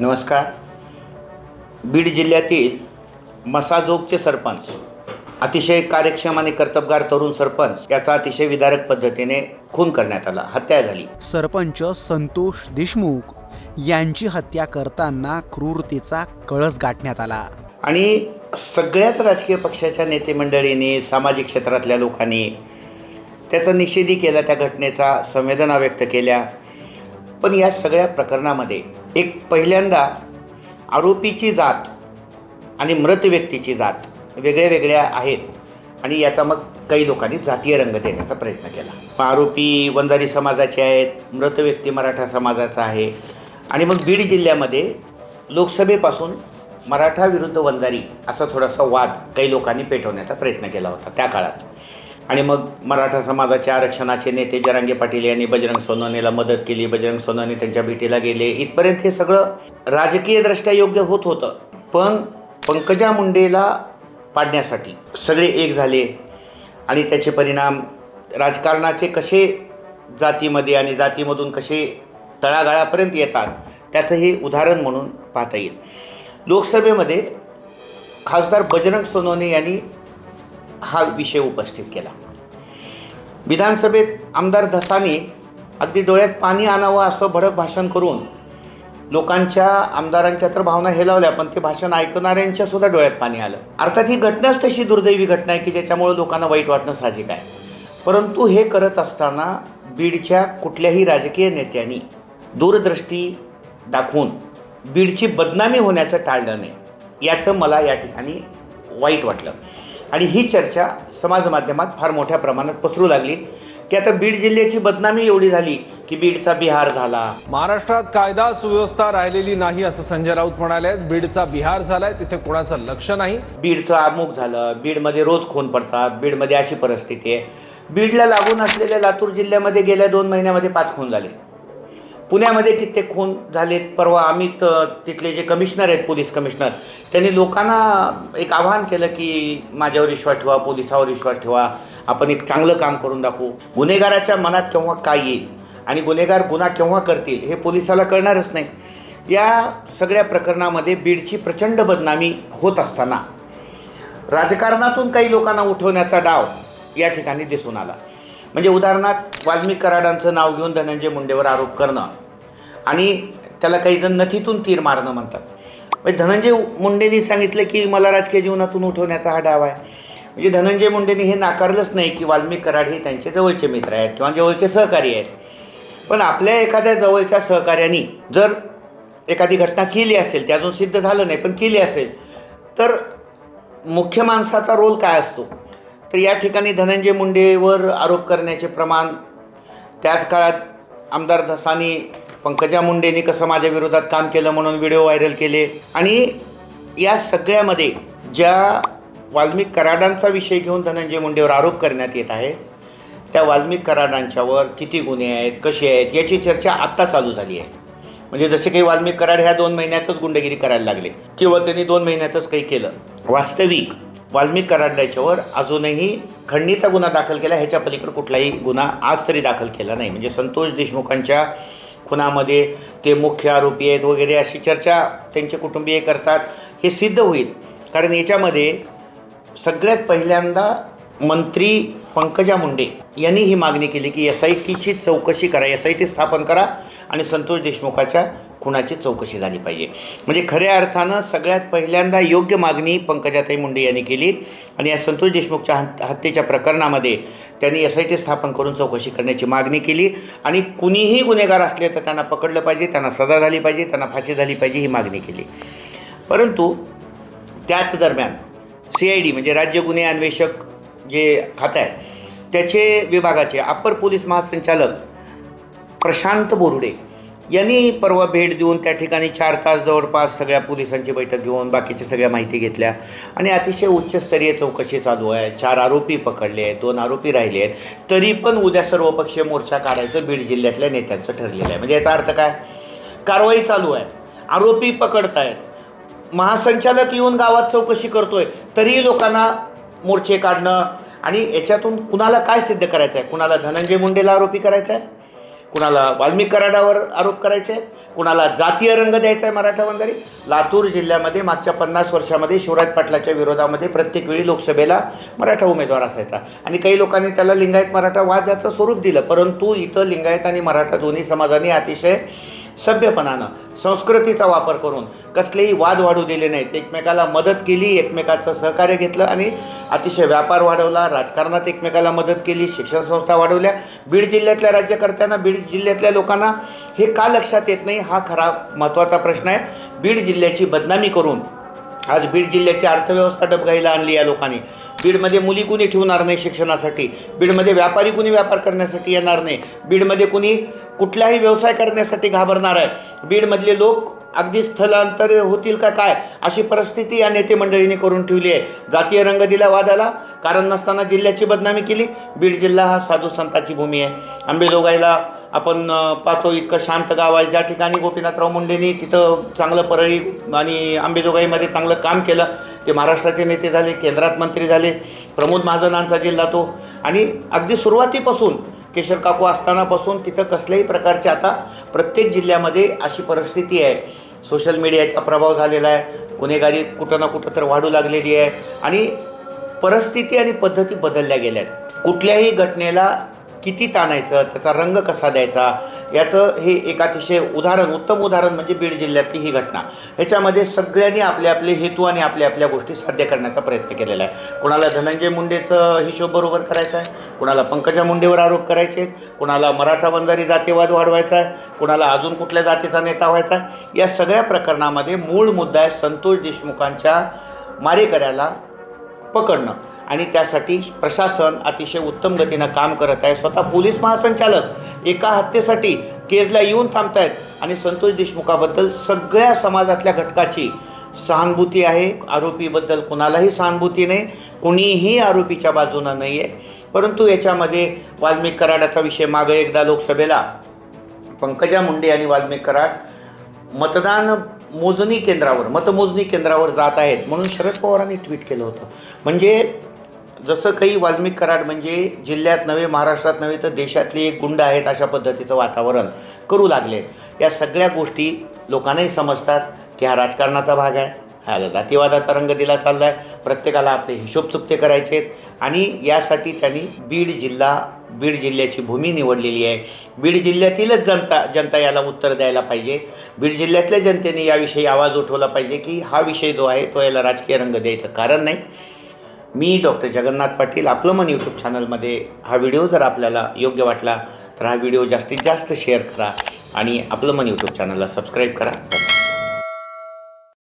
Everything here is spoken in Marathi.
नमस्कार. बीड जिल्ह्यातील मसाजोगचे सरपंच अतिशय कार्यक्षम आणि कर्तबगार तरुण सरपंच याचा अतिशय विदारक पद्धतीने खून करण्यात आला हत्या झाली. सरपंच संतोष देशमुख यांची हत्या करताना क्रूरतेचा कळस गाठण्यात आला. आणि सगळ्याच राजकीय पक्षाच्या नेते मंडळींनी सामाजिक क्षेत्रातल्या लोकांनी त्याचा निषेधही केला त्या घटनेचा संवेदना व्यक्त केल्या. पण या सगळ्या प्रकरणामध्ये एक पहिल्यांदा आरोपीची जात आणि मृत व्यक्तीची जात वेगळ्या वेगळ्या आहेत आणि याचा मग काही लोकांनी जातीय रंग देण्याचा प्रयत्न केला. आरोपी वंजारी समाजाचे आहेत मृत व्यक्ती मराठा समाजाचा आहे आणि मग बीड जिल्ह्यामध्ये लोकसभेपासून मराठा विरुद्ध वंजारी असा थोडासा वाद काही लोकांनी पेटवण्याचा प्रयत्न केला होता त्या काळात. आणि मग मराठा समाजाच्या आरक्षणाचे नेते जरांगे पाटील यांनी बजरंग सोनवणेला मदत केली. बजरंग सोनवणे त्यांच्या भेटीला गेले. इथपर्यंत हे सगळं राजकीयदृष्ट्या योग्य होत होतं. पण पंकजा मुंडेला पाडण्यासाठी सगळे एक झाले आणि त्याचे परिणाम राजकारणाचे कसे जातीमध्ये आणि जातीमधून कसे तळागाळापर्यंत येतात त्याचं हे उदाहरण म्हणून पाहता येईल. लोकसभेमध्ये खासदार बजरंग सोनवणे यांनी हा विषय उपस्थित केला. विधानसभेत आमदार धसाने अगदी डोळ्यात पाणी आणावं असं भडक भाषण करून लोकांच्या आमदारांच्या तर भावना हेलावल्या पण ते भाषण ऐकणाऱ्यांच्या सुद्धा डोळ्यात पाणी आलं. अर्थात ही घटनाच तशी दुर्दैवी घटना आहे की ज्याच्यामुळे लोकांना वाईट वाटणं साहजिक आहे. परंतु हे करत असताना बीडच्या कुठल्याही राजकीय नेत्यांनी दूरदृष्टी दाखवून बीडची बदनामी होण्याचं टाळलं नाही याचं मला या ठिकाणी वाईट वाटलं. आणि ही चर्चा समाज माध्यमात फार मोठ्या प्रमाणात पसरू लागली. की आता बीड जिल्ह्याची बदनामी एवढी झाली की बीडचा बिहार झाला. महाराष्ट्रात कायदा सुव्यवस्था राहिलेली नाही असं संजय राऊत म्हणाले बीडचा बिहार झालाय तिथे कोणाचं लक्ष नाही. बीडचं अमुक झालं बीडमध्ये रोज खून पडतात बीडमध्ये अशी परिस्थिती आहे. बीडला लागून असलेल्या लातूर जिल्ह्यामध्ये गेल्या दोन महिन्यामध्ये पाच खून झाले. पुण्यामध्ये कित्येक खून झालेत परवा आम्ही तिथले जे कमिशनर आहेत पोलीस कमिशनर त्यांनी लोकांना एक आवाहन केलं की माझ्यावर विश्वास ठेवा पोलिसावर विश्वास ठेवा आपण एक चांगलं काम करून दाखवू. गुन्हेगाराच्या मनात केव्हा काय येईल आणि गुन्हेगार गुन्हा केव्हा करतील हे पोलिसाला कळणारच नाही. या सगळ्या प्रकरणामध्ये बीडची प्रचंड बदनामी होत असताना राजकारणातून काही लोकांना उठवण्याचा डाव या ठिकाणी दिसून आला. म्हणजे उदाहरणार्थ वाल्मिक कराडांचं नाव घेऊन धनंजय मुंडेवर आरोप करणं आणि त्याला काही जण नथीतून तीर मारणं म्हणतात. म्हणजे धनंजय मुंडेंनी सांगितलं की मला राजकीय जीवनातून उठवण्याचा हा डाव आहे. म्हणजे धनंजय मुंडेंनी हे नाकारलंच नाही की वाल्मिक कराड हे त्यांचे जवळचे मित्र आहेत किंवा जवळचे सहकारी आहेत. पण आपल्या एखाद्या जवळच्या सहकार्याने जर एखादी घटना केली असेल ते अजून सिद्ध झालं नाही पण केली असेल तर मुख्य माणसाचा रोल काय असतो? तर या ठिकाणी धनंजय मुंडेवर आरोप करण्याचे प्रमाण त्याच काळात आमदार धसानी पंकजा मुंडेंनी कसं माझ्या विरोधात काम केलं म्हणून व्हिडिओ व्हायरल केले आणि या सगळ्यामध्ये ज्या वाल्मिक कराडांचा विषय घेऊन धनंजय मुंडेवर आरोप करण्यात येत आहे त्या वाल्मिक कराडांच्यावर किती गुन्हे आहेत कसे आहेत याची चर्चा आत्ता चालू झाली आहे. म्हणजे जसे काही वाल्मिक कराड ह्या दोन महिन्यातच गुंडगिरी करायला लागले किंवा त्यांनी दोन महिन्यातच काही केलं. वास्तविक वाल्मिक कराड याच्यावर अजूनही खंडणीचा गुन्हा दाखल केला ह्याच्या पलीकडे कुठलाही गुन्हा आज तरी दाखल केला नाही. म्हणजे संतोष देशमुखांच्या खुनामध्ये ते मुख्य आरोपी आहेत वगैरे अशी चर्चा त्यांचे कुटुंबीय करतात हे सिद्ध होईल. कारण याच्यामध्ये सगळ्यात पहिल्यांदा मंत्री पंकजा मुंडे यांनी ही मागणी केली की एस आय टीची चौकशी करा एस आय टी स्थापन करा आणि संतोष देशमुखाच्या खुणाची चौकशी झाली पाहिजे. म्हणजे खऱ्या अर्थानं सगळ्यात पहिल्यांदा योग्य मागणी पंकजाताई मुंडे यांनी केली आणि या संतोष देशमुखच्या हत- हत्येच्या प्रकरणामध्ये त्यांनी एस आय टी स्थापन करून चौकशी करण्याची मागणी केली आणि कुणीही गुन्हेगार असले तर त्यांना पकडलं पाहिजे त्यांना सजा झाली पाहिजे त्यांना फाशी झाली पाहिजे ही मागणी केली. परंतु त्याच दरम्यान सी आय डी म्हणजे राज्य गुन्हे अन्वेषक जे खातं आहे त्याचे विभागाचे अप्पर पोलीस महासंचालक प्रशांत बोरुडे यांनी परवा भेट देऊन त्या ठिकाणी चार तास जवळपास सगळ्या पोलिसांची बैठक घेऊन बाकीच्या सगळ्या माहिती घेतल्या. आणि अतिशय उच्चस्तरीय चौकशी चालू आहे. चार आरोपी पकडले आहेत दोन आरोपी राहिले आहेत. तरी पण उद्या सर्वपक्षीय मोर्चा काढायचं बीड जिल्ह्यातल्या नेत्यांचं ठरलेलं आहे. म्हणजे याचा अर्थ काय? कारवाई चालू आहे. आरोपी पकडत आहेत महासंचालक येऊन गावात चौकशी करतोय. तरीही लोकांना मोर्चे काढणं आणि याच्यातून कुणाला काय सिद्ध करायचं आहे कुणाला धनंजय मुंडेला आरोपी करायचा आहे कुणाला वाल्मिक कराडावर आरोप करायचे आहेत कुणाला जातीय रंग द्यायचा आहे मराठा वंजारी लातूर जिल्ह्यामध्ये मागच्या पन्नास वर्षामध्ये शिवराज पाटलाच्या विरोधामध्ये प्रत्येक वेळी लोकसभेला मराठा उमेदवार असायचा. आणि काही लोकांनी त्याला लिंगायत मराठा वाद याचं स्वरूप दिलं परंतु इथं लिंगायत आणि मराठा दोन्ही समाजाने अतिशय सभ्यपणानं संस्कृतीचा वापर करून कसलेही वाद वाढू दिले नाहीत. एकमेकाला मदत केली एकमेकाचं सहकार्य घेतलं आणि अतिशय व्यापार वाढवला राजकारणात एकमेकाला मदत केली शिक्षण संस्था वाढवल्या. बीड जिल्ह्यातल्या राज्यकर्त्यांना बीड जिल्ह्यातल्या लोकांना हे का लक्षात येत नाही? हा खरा महत्त्वाचा प्रश्न आहे. बीड जिल्ह्याची बदनामी करून आज बीड जिल्ह्याची अर्थव्यवस्था डबघाईला आणली या लोकांनी. बीडमध्ये मुली कुणी ठेवणार नाही शिक्षणासाठी? बीडमध्ये व्यापारी कुणी व्यापार करण्यासाठी येणार नाही? बीडमध्ये कुणी कुठलाही व्यवसाय करण्यासाठी घाबरणार आहे? बीडमधले लोक अगदी स्थलांतर होतील का काय अशी परिस्थिती या नेते मंडळीने करून ठेवली आहे. जातीय रंग दिला वादाला कारण नसताना जिल्ह्याची बदनामी केली. बीड जिल्हा हा साधू संताची भूमी आहे. आंबेजोगाईला आपण पाहतो इतकं शांत गाव आहे. ज्या ठिकाणी गोपीनाथराव मुंडेंनी तिथं चांगलं परळी आणि आंबेजोगाईमध्ये चांगलं काम केलं ते महाराष्ट्राचे नेते झाले केंद्रात मंत्री झाले. प्रमोद महाजनांचा जिल्हा तो. आणि अगदी सुरुवातीपासून केशर काकू असतानापासून तिथं कसल्याही प्रकारचे आता प्रत्येक जिल्ह्यामध्ये अशी परिस्थिती आहे. सोशल मीडियाचा प्रभाव झालेला आहे. गुन्हेगारी कुठं ना कुठं तर वाढू लागलेली आहे. आणि परिस्थिती आणि पद्धती बदलल्या गेल्या आहेत. कुठल्याही घटनेला किती ताणायचं त्याचा रंग कसा द्यायचा याचं हे एक अतिशय उदाहरण उत्तम उदाहरण म्हणजे बीड जिल्ह्यातली ही घटना. ह्याच्यामध्ये सगळ्यांनी आपले आपले हेतू आणि आपल्या आपल्या गोष्टी साध्य करण्याचा प्रयत्न केलेला आहे. कुणाला धनंजय मुंडेचं हिशोब बरोबर करायचा आहे? कुणाला पंकजा मुंडेवर आरोप करायचे कुणाला मराठा बंजारी जातीवाद वाढवायचा आहे? कुणाला अजून कुठल्या जातीचा नेता व्हायचा आहे? या सगळ्या प्रकरणामध्ये मूळ मुद्दा आहे संतोष देशमुखांच्या मारेकऱ्याला पकडणं. आणि त्यासाठी प्रशासन अतिशय उत्तम गतीनं काम करत आहे. स्वतः पोलीस महासंचालक एका हत्येसाठी केजला येऊन थांबत आहेत आणि संतोष देशमुखाबद्दल सगळ्या समाजातल्या घटकाची सहानुभूती आहे. आरोपीबद्दल कुणालाही सहानुभूती नाही. कुणीही आरोपीच्या बाजूनं नाही आहे परंतु याच्यामध्ये वाल्मिक कराडाचा विषय मागं एकदा लोकसभेला. पंकजा मुंडे आणि वाल्मिक कराड मतदान मोजणी केंद्रावर मतमोजणी केंद्रावर जात आहेत. म्हणून शरद पवारांनी ट्विट केलं होतं. म्हणजे जसं काही वाल्मिक कराड म्हणजे जिल्ह्यात नव्हे महाराष्ट्रात नव्हे तर देशातले एक गुंड आहेत अशा पद्धतीचं वातावरण करू लागले. या सगळ्या गोष्टी लोकांनाही समजतात की हा राजकारणाचा भाग आहे हा जातीवादाचा रंग दिला चालला आहे प्रत्येकाला आपले हिशोब चुकते करायचे आहेत आणि यासाठी त्यांनी बीड जिल्हा बीड जिल्ह्याची भूमी निवडलेली आहे. बीड जिल्ह्यातीलच जनता जनता याला उत्तर द्यायला पाहिजे. बीड जिल्ह्यातल्या जनतेने याविषयी आवाज उठवला पाहिजे की हा विषय जो आहे तो याला राजकीय रंग द्यायचं कारण नाही. मी डॉक्टर जगन्नाथ पाटील आपलं मन यूट्यूब चॅनलमध्ये हा व्हिडिओ जर आपल्याला योग्य वाटला तर हा व्हिडिओ जास्तीत जास्त शेअर करा आणि आपलं मन यूट्यूब चॅनलला सबस्क्राईब करा.